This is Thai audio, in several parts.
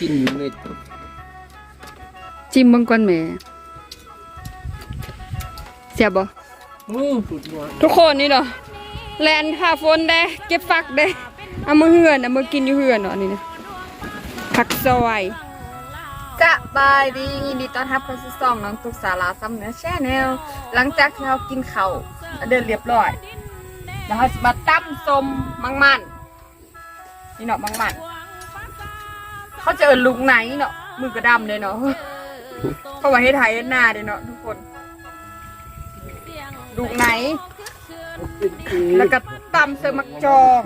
กินอยู่เม็ดจิ้มเบิ่งก่อนแหม่เสียบบ่อู้สุดยอดทุกคนนี่เนาะแลนหาฝนได้เก็บฟักได้เอามาเฮือนเอามากินอยู่เฮือนเนาะอันนี่นะผักซอยสบายดียินดีต้อนรับเข้าสู่ช่องน้องตุกสาราซัมเนอร์แชนแนลหลังจากที่เรากินข้าวเดินเรียบร้อยแล้วเราจะมาตั้มสมมังมันนี่เนาะมังมัน เขาจะเอินลุงไหนเนาะมือกระดำเลยเนาะเพราะว่าให้ไทยหน้าเด้เนาะทุกคนลุงไหน แล้วก็ตำเสมักจอง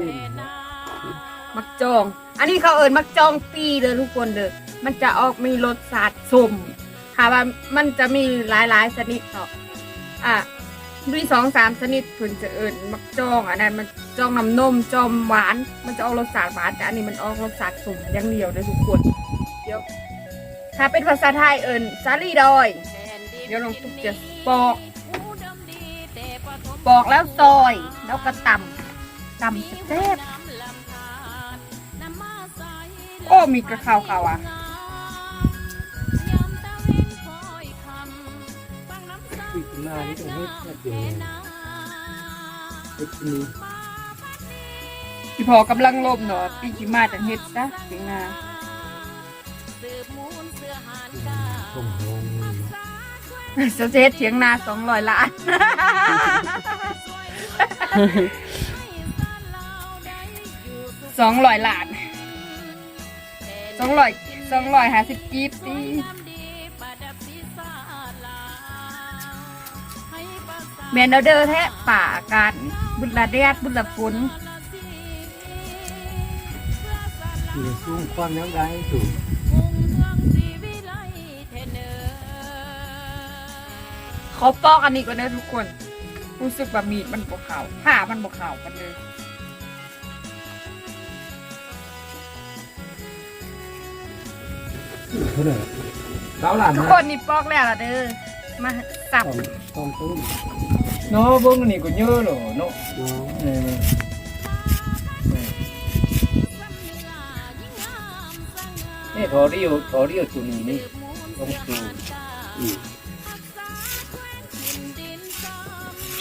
มักจอง อันนี้เขาเอิญมักจองปีเด้อทุกคนเด้อมันจะออกมีรสชาติสมค่ะว่ามันจะมีหลายๆชนิดเนาะอะ มีสองสามชนิดคุณจะเอิญมักจ้องอันนั้นมันจ้องน้ำนมจอมหวาน มันจะออกรสชาติหวานแต่อันนี้มันออกรสชาติส้มอย่างเดียวเด้อทุกคนเดี๋ยวถ้าเป็นภาษาไทยเอิญซาลีดอย เดี๋ยวลองตุกจะปอกปอกแล้วซอยแล้วก็ตำตำแซ่บโอ้มีกระเพราเขาอะ ปีกหน้านี่ต้องเฮ็ดแบบนี่พี่พอกำลังลมเนาะปีกิมาจังเฮ็ดซะถึงนาต้มหงเจะเฮ็ดเถียงนาสองร้อยล้านสองร้อยล้านสองร้อยสองร้อยห้าสิบกีบตี แมนเอาเดอร์แท้ป่ากันบุญละแดดบุญละฝนอยู่สูงความยังได้สูงเขาปอกอันนี้ก่อนนะทุกคน รู้สึกว่ามีดมันบกขาวผ้ามันบกขาวกันเลยเท่าไหร่เก้าหลานทุกนะคนนี่ปอกแล้วล่ะเด้อมา สับต้มต้มเนาะเบิ่งอันนี่ก็เยอะเหรอเนาะเออนี่ถอเดียวถอเดียวตัวนี้นี่ต้องสูอืม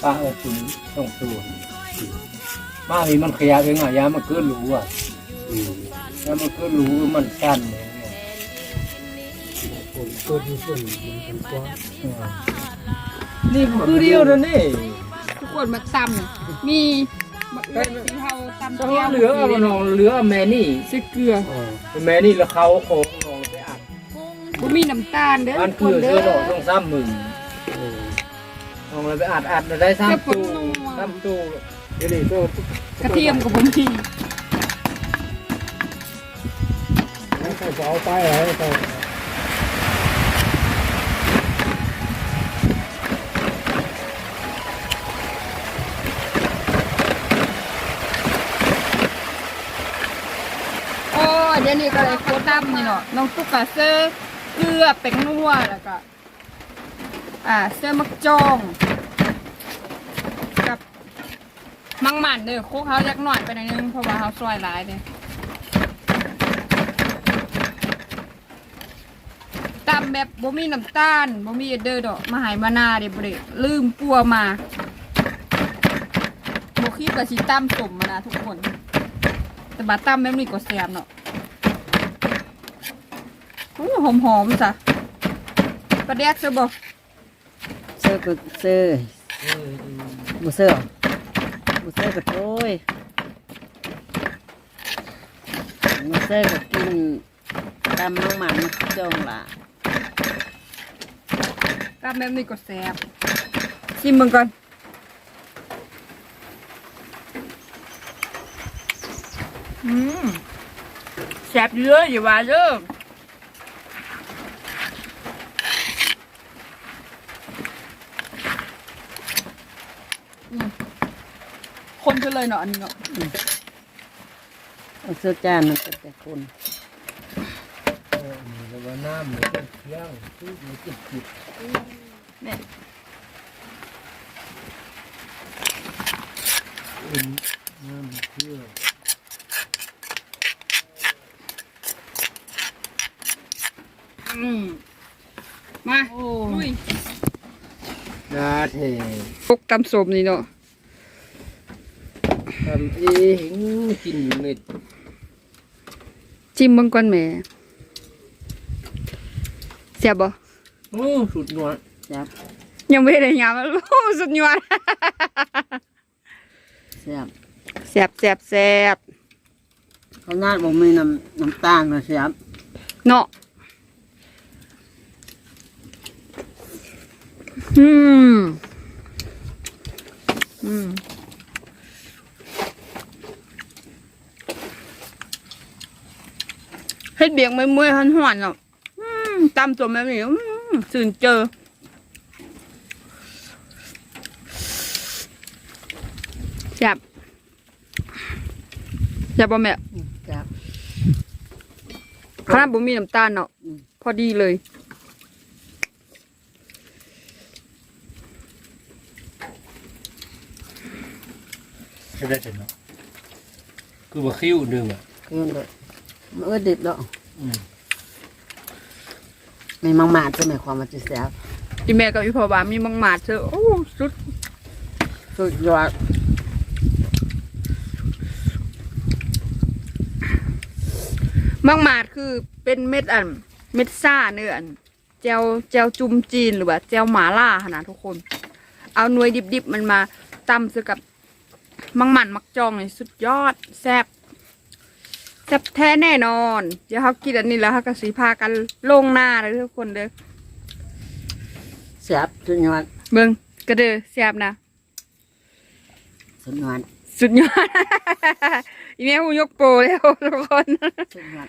ป้าเออตัวนี้ต้องตัวมามีมันขยับเองอะยามันเกินรู้อะยามันเกินรู้มันสั้นเนี่ยผมตัวที่ส่วนมันเป็นกว้าง นี่คือเดียวนะนี่ทุกคนมาตำน่ะมีมะเขือสีเทาตำต้เทียมเหลือเอามาลองเหลือแม่นี่ใส่เกลือแม่นี่แล้วเขาโค้งลองไปอัดบ่มีน้ำตาลเด้อมันทุกคคืนอเด้เสื้อดอกอต้องซ้ำมึงลองเลยไปอัดอัดได้ซ้ำตู้ซ้ำตู้เดี๋ยวนี้ตู้กระเทียมกับบ่มีแล้วเขาจะเอาไปอะไรไดี๋ยวนี้ก็เลยโคตรดำนี่เนาะน้องตุ๊กกะเซอร์เกลือเป็งนัวแล้วก็อ่าเสื้อมักจอง กับมังหมันเด้อโคกเขาจักหน่อยไปหน่อยนึงเพราะว่าเขาซอยหลายเด้ตำแบบบ่มีน้ำตาลบ่มีเด้อดอกมาหายมานาเด้บ่ได้ลืมปัวมาบ่คิดว่าสิตำสมมานะทุกคน แต่บาตั้มแบบนี้ก็แซ่บเนาะ หอมหอมๆจ้ะปลาแดกเซอบ่เสื้อก็เสื้อบุเสื้อบุเสื้อก็โอ้ยบุเสื้อก็กินตำน้องหมันจองละตั้มแบบนี้ก็แซ่บชิมมึงก่อนอืมแซ่บเยอะอย่าว่าเด้ออื คนเฉลยเนาะอันนี้เนาะเอาเสื้อจานมันก็แต่คนแล้วว่าน้ำมันเป็นเที่ยงที่มันจิบจิบเนี่ยน้ำเที่ยงอืมมาลุย นาเท พกตำสมนี่เนาะ ทำเองกินเม็ดจิ้มเบิ่งก่อนแหม่เสียบบ่โอ้สุดนวลครับยังไม่ได้ยามโอ้สุดยอดแซ่บแซ่บแซ่บแซ่บเขานาดบ่มีน้ำน้ำตาลนะแซ่บเนาะอืมอืม เฮ็ดเบียงไม่มื่อยหันหวนๆเนาะอืมตำตัวแบบนี้อืมสื่นเจอแซ่บแซ่บบ่แม่แซ่บขนาดบ่มีน้ำตาลเนาะอืมพอดีเลยใช่ได้เนาะคือบ่คิ้วเดิมอะคือมันแบบ มันเออดิบแล้วอืมไม่มังมาดจะหมายความว่าจะแซ่บอีแม่กับอีพ่อบ้านมีมังหมาดเธอโอ้สุดสุดยอดมังหมาดคือเป็นเม็ดอัน เม็ดซ่าเนื้ออันแจวแจวจุ่มจีนหรือว่าแจวหมาล่าขนาดทุกคน เอาหน่วยดิบๆมันมาตำซื้อกับมังหมันมักจองเลยสุดยอดแซ่บ แซ่บแท้แน่นอน เดี๋ยวเขากินอันนี้แล้วเขาก็สีพากันลงหน้าเลยทุกคนเด้อแซ่บสุดยอดเบิ่งกระเด้อแซ่บนะสุดยอดสุดยอด อีเมลยกโปรแล้วทุกคนสุดยอด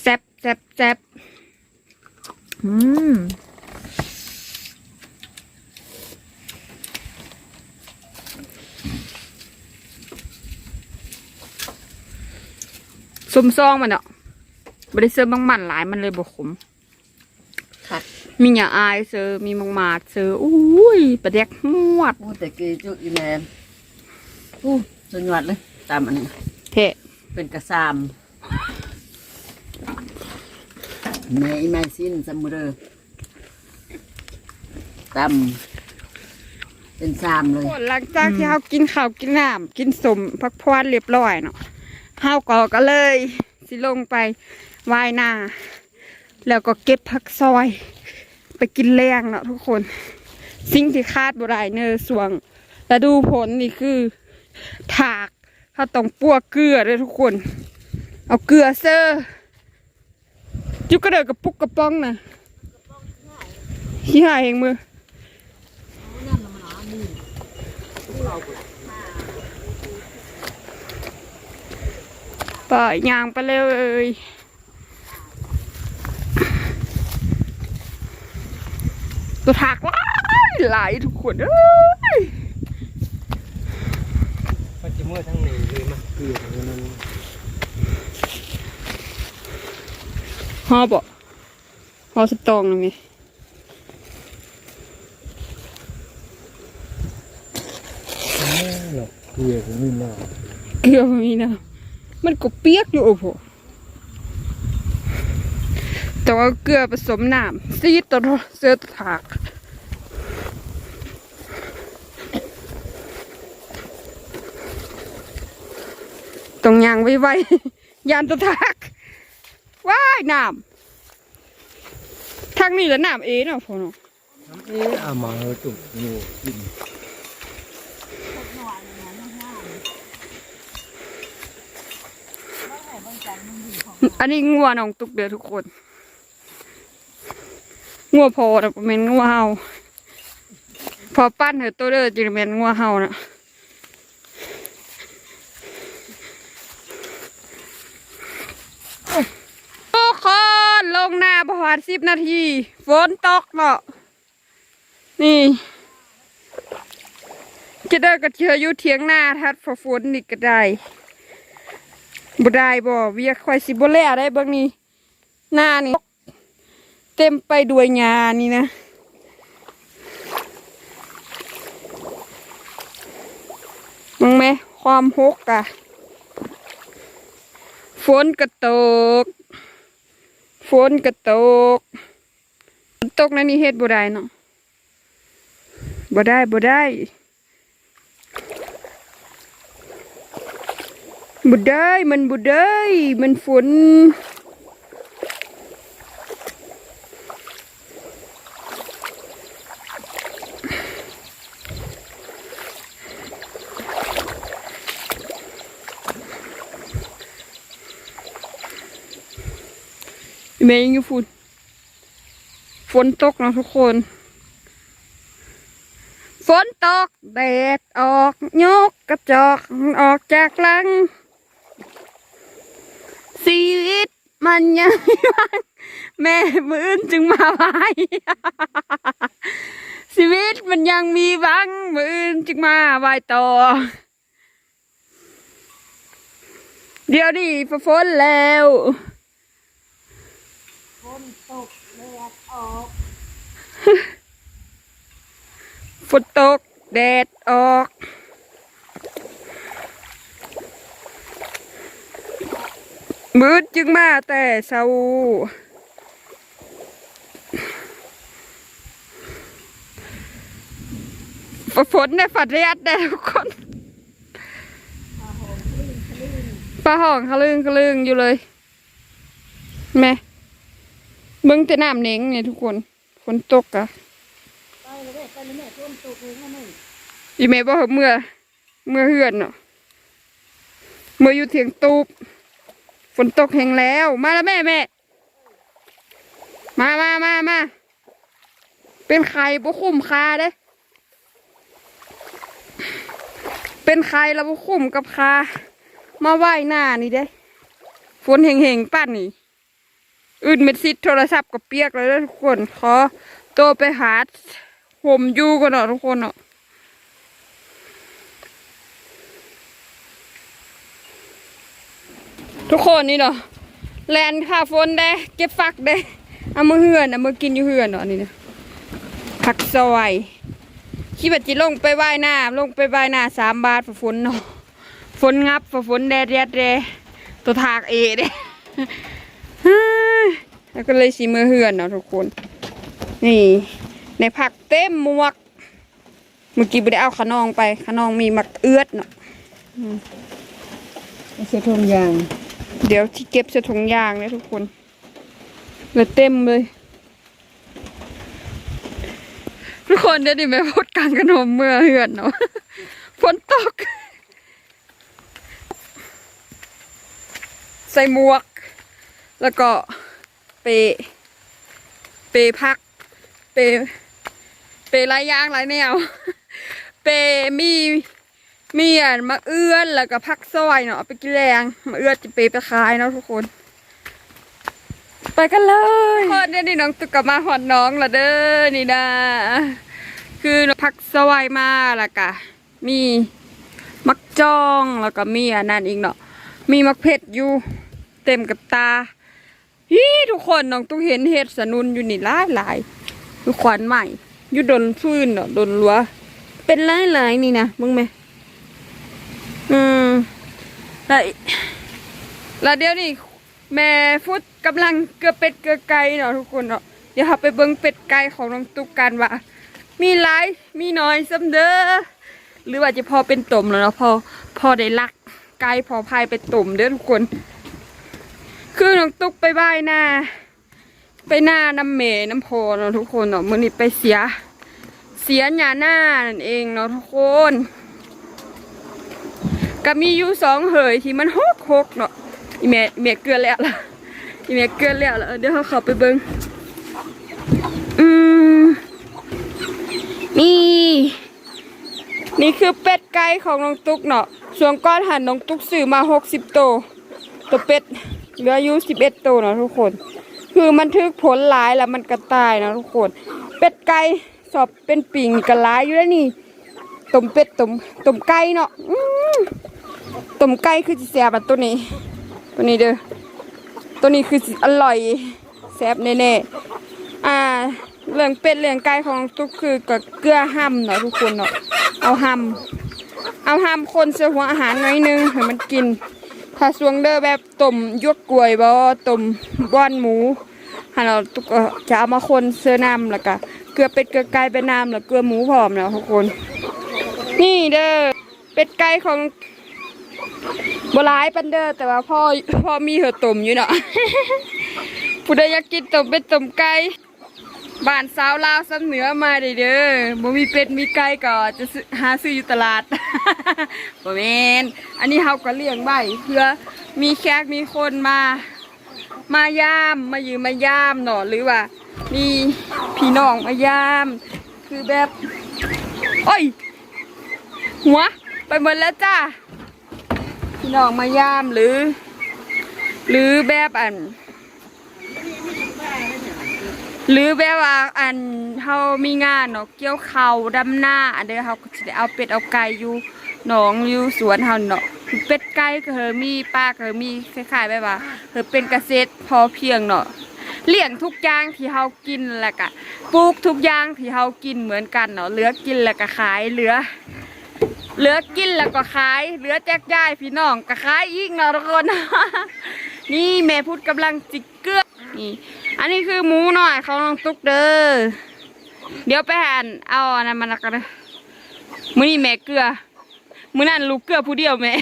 แซบแซบแซบอืม สมซองมันเนาะบริเซอร์บางมันหลายมันเลยบกขมคักมีหยาอายเซอร์มีมังมาดเซอร์อุ้ยประเด็กหวดโอ้แต่กี้จุอีแมนอู้สุดยอดเลย ตามอันนี้เทะเป็นกระซามแม่อีแม่สิ้นสมุเรอตำเป็นซามเลย หลังจากที่เขากินข้าวกินน้ำกินสมพักพวนเรียบร้อยเนาะ เฮาก็ก็เลย สิลงไปว่ายน้าแล้วก็เก็บผักซอย ไปกินแรงเนาะทุกคน สิ่งที่คาดบ่ได้เนอสวงแต่ดูผลนี่คือ ถากเขาต้องปัวเกลือเลยทุกคน เอาเกลือเซอร์จุกกระเดิกกระปุกกระป้องนะขี้หายเองมือ ปล่อยยางไปเลยตัวถากหลายหลายทุกคนเอ้ยมันจะเมื่อทั้งนี้เลยมาเกลือมันฮอบ่ฮอสตองเลยไหมเนาะเกลือมันมีมากเกลือมันมีนะ มันก็เปียกอยู่โอ้โหแต่ว่าเกลือผสมน้ำซีดตัวเสื้อถากตรงยางไว้ไว้ยานตัวทักว้ายน้ำทางนี้แล้วน้ำเอเนาะพ่อเนาะเอ๊ะเอามาเอาจุ่มอยู่กิน อันนี้งัวน้องตุกเดือทุกคน งัวพอแต่บ่แม่นงัวเฮาพอปั้นเหอะตัวเด้อจิแม่นงัวเฮานะทุกคนลงหน้าประมาณสิบนาที ฝนตกเนาะนี่จะเดินกับเชืออยู่เทียงหน้าทัดฝฝนนี่ก็ได้ บ่ได้บ่เวียควายสิบ่แล้วได้เบิ่งนี่หน้านี่เต็มไปด้วยหญ้านี่นะมึงไหมความหกอะฝนกระตก ฝนกระตก ตกนั่นนี่เฮ็ดบ่ได้เนาะบ่ได้บ่ได้ บ่ได้มันบ่ได้มันฝนแม่ยังยูฝนฝนตกนะทุกคน ฝนตกแดดออกยกกระจอกออกจากลัง ชีวิตมันยังไม่ว่างแม่มือนจึงมาไหวชีวิตมันยังมีหวังมือนจึงมาไหวต่อ เดี๋ยวนี้ฝนแล้วฝนตกแดดออก มืดจึงมาแต่เช้าฝฝนในฝัดเรียดได้ทุกคนปลาห่องขะลึงขะลึงอยู่เลยแม่เบิ้งแต่น้ำเหน่งเนี่ยทุกคนฝนตกอะอีเมบอกเมื่อ เมื่อเฮือนเนาะเมื่ออยู่เถียงตูบ นตกแห้งแล้ว มาแล้วแม่แม่ มามามามา เป็นใครบุคุ้มคาเด้ เป็นใครแล้วบุคุ้มกับคา มาไหว้หน้านี่เด้ ฝนแห่งๆปั้นนี่อื่นเม็ดซิดโทรศัพท์กับเปียกเลยเด้อทุกคน ขอตัวไปหาผมยู่กันเนาะทุกคนเนาะ ทุกคนนี่เนาะแลนค่าฝนได้เก็บฟักได้เอามือเหือนเอามือกินอยู่เหือนเนาะนี่เนี่ยผักซอยคิดว่าจิลงไปว่ายน้ำลงไปว่ายน้ำสามบาทฝนเนาะฝนงับฝนแดดแดดแดดตัวทากเอเด้แล้วก็เลยสีมือเหือนเนาะทุกคน นี่ ในผักเต็มหมวก เมื่อกี้ไม่ได้เอาขนองไปขนองมีมักเอื้อดเนาะไม่ใช่ทุ่งยาง เดี๋ยวที่เก็บใส่ถุงยางนี่ยทุกคนเหลือเต็มเลย ทุกคนเดี๋ยวนี้แม่พูดกลารขนมเมื่อเหือนเนาะฝนตก ใส่หมวก แล้วก็เป เปพัก เป เปหลายยางลายแนว เปมี มีอะมะเอื้อนแล้วก็พักซอยเนาะเอาไปกินแรงมะเอื้อนจะเปไปขายเนาะทุกคน ไปกันเลยพอเดี๋ยวนี้น้องตุกกลับมาหอดน้องละเด้อนี่นะคือพักซอยมาแล้วก็มีมักจ้องแล้วก็มีอันนั้นอีกเนาะมีมักเผ็ดอยู่เต็มกับตาฮีทุกคนน้องตุกเห็นเห็ดสนุนอยู่นี่หลายหลายคือขวัญใหม่อยู่ดนฟื้นเนาะดนลัว เป็นหลายหลายนี่นะมึงไหม แล้วแล้วเดี๋ยวนี้แม่ฟุตกำลังเกลือเป็ดเกลือไก่เนาะทุกคนเนาะเดี๋ยวเราไปเบิ่งเป็ดไก่ของน้องตุ๊กกันว่า มีหลายมีน้อยซ้ำเด้อหรือว่าจะพอเป็นตุ่มแล้วเนาะพอพอได้ลักไก่พอพายไปตุ่มเด้อทุกคน คือน้องตุ๊กไปบ้ายหน้า ไปหน้าน้ำเมน้ำโพเนาะทุกคนเนาะมือนี้ไปเสีย เสียหญ้าหน้านั่นเองเนาะทุกคน ก็มีอยู่สองเหยที่มันหกหกเนาะอีเมีเมเกลือแล้วล่ะอีเมเกลือแล้วล่ะเดี๋ยวเขาเข้าไปเบิ้งอืมนี่ นี่คือเป็ดไก่ของน้องตุ๊กเนาะส่วนก้อนหันน้องตุ๊กซื้อมาหกสิบตัวตัวเป็ดเหลืออยู่สิบเอ็ดตัวเนาะทุกคน คือมันทึกผลหลายแล้วมันกระตายเนาะทุกคน เป็ดไก่สอบเป็นปิ่งกระลายอยู่แล้วนี่ต้มเป็ดต้มต้มไก่เนาะอื ต้มไก่คือสิแซ่บอะตัวนี้ ตัวนี้เด้อตัวนี้คืออร่อยแซ่บแน่ๆอ่าเรื่องเป็ดเรื่องไก่ของตุ๊กคือกับเกลือห้ำเนาะทุกคนเนาะเอาห้ำเอาห้ำคนเสียหัวอาหารหน่อยนึงให้มันกิน ถ้าสวงเด้อแบบต้มยวกกล้วยบ่ต้มบ้อนหมูหันเราตุกก็จะเอามาคนเสื้อน้ำแล้วก็เกลือเป็ดเกลือไก่เป็นน้ำแล้วเกลือหมูพร้อมแล้วทุกคน นี่เด้อเป็ดไก่ของ บหลายปันเด้อแต่ว่าพ่อพ่อมีเหอะต้มอยู่เนาะผู้ใดอยากกินต้มเป็ดต้มไก่บ้านสาวลาวซ้ำเหนือมาเด้อเด้อบ่มีเป็ดมีไก่ก็จะหาซื้ออยู่ตลาดบ่แม่นอันนี้เฮาก็เลี้ยงไว้เพื่อมีแขกมีคนมา มายามมายืมมายามเนาะหรือว่ามีพี่น้องมายาม คือแบบโอ้ยหัวไปหมดแล้วจ้า พี่น้องมายามหรือ หรือแบบอัน หรือแบบว่าอันเฮามีงานเนาะเกี่ยวเขาดำหน้าอันเดียวเฮาก็สิได้เอาเป็ดเอาไก่อยู่หนองอยู่สวนเฮาเนาะเป็ดไก่ก็เฮอมีปลาก็เฮอมีคล้ายๆแบบว่าเฮอเป็นเกษตรพอเพียงเนาะเลี้ยงทุกอย่างที่เฮากินแหล้วก็ปลูกทุกอย่างที่เฮากินเหมือนกันเนาะเหลือกินแล้วก็ขายเหลือ เหลือกินแล้วก็ขาย เหลือแจกจ่ายพี่น้องก็ขายอีกเนาะทุกคน นี่แม่พูดกำลังจิกเกลือนี่ อันนี้คือหมูหน่อยเขาลองตุกเด้อ เดี๋ยวไปหันเอาอันนั้นมาล้วกันนะมื้อนี้แม่เกลือ มื้อนั้นลูกเกลือผู้เดียวแม่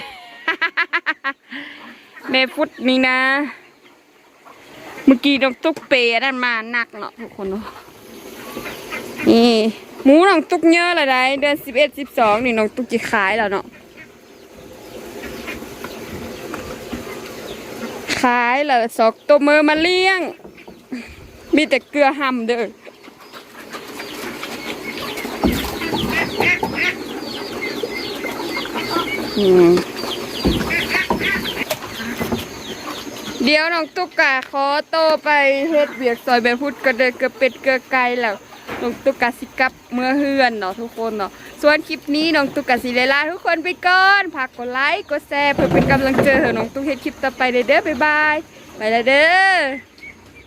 แม่พุดนี่นะ เมื่อกี้น้องตุกเปย์นนั้นมาหนักเนาะทุกคนเนาะนี่ หมูน้องตุกเยอะเลยได้เดือนสิบเอ็ดสิบสองนี่น้องตุกจะขายแล้วเนาะขายแล้วสอกตัวมือมาเลี้ยง มีแต่เกลือห่ำเด้อเดี๋ยวน้องตุ๊กกะขอโตไปเฮ็ดเบียกซอยแบบพุดกระเดกเกลือเป็ดเกลือไก่แล้ว น้องตุ๊กกะสิกลับเมื่อเฮือนเนาะทุกคนเนาะส่วนคลิปนี้น้องตุ๊กกะสิเลลาทุกคนไปก่อนฝากกดไลค์กดแชร์เพื่อเป็นกำลังใจให้น้องตุ๊กเฮ็ดคลิปต่อไปเด้อเด้อบ๊ายบายไปแล้วเด้อ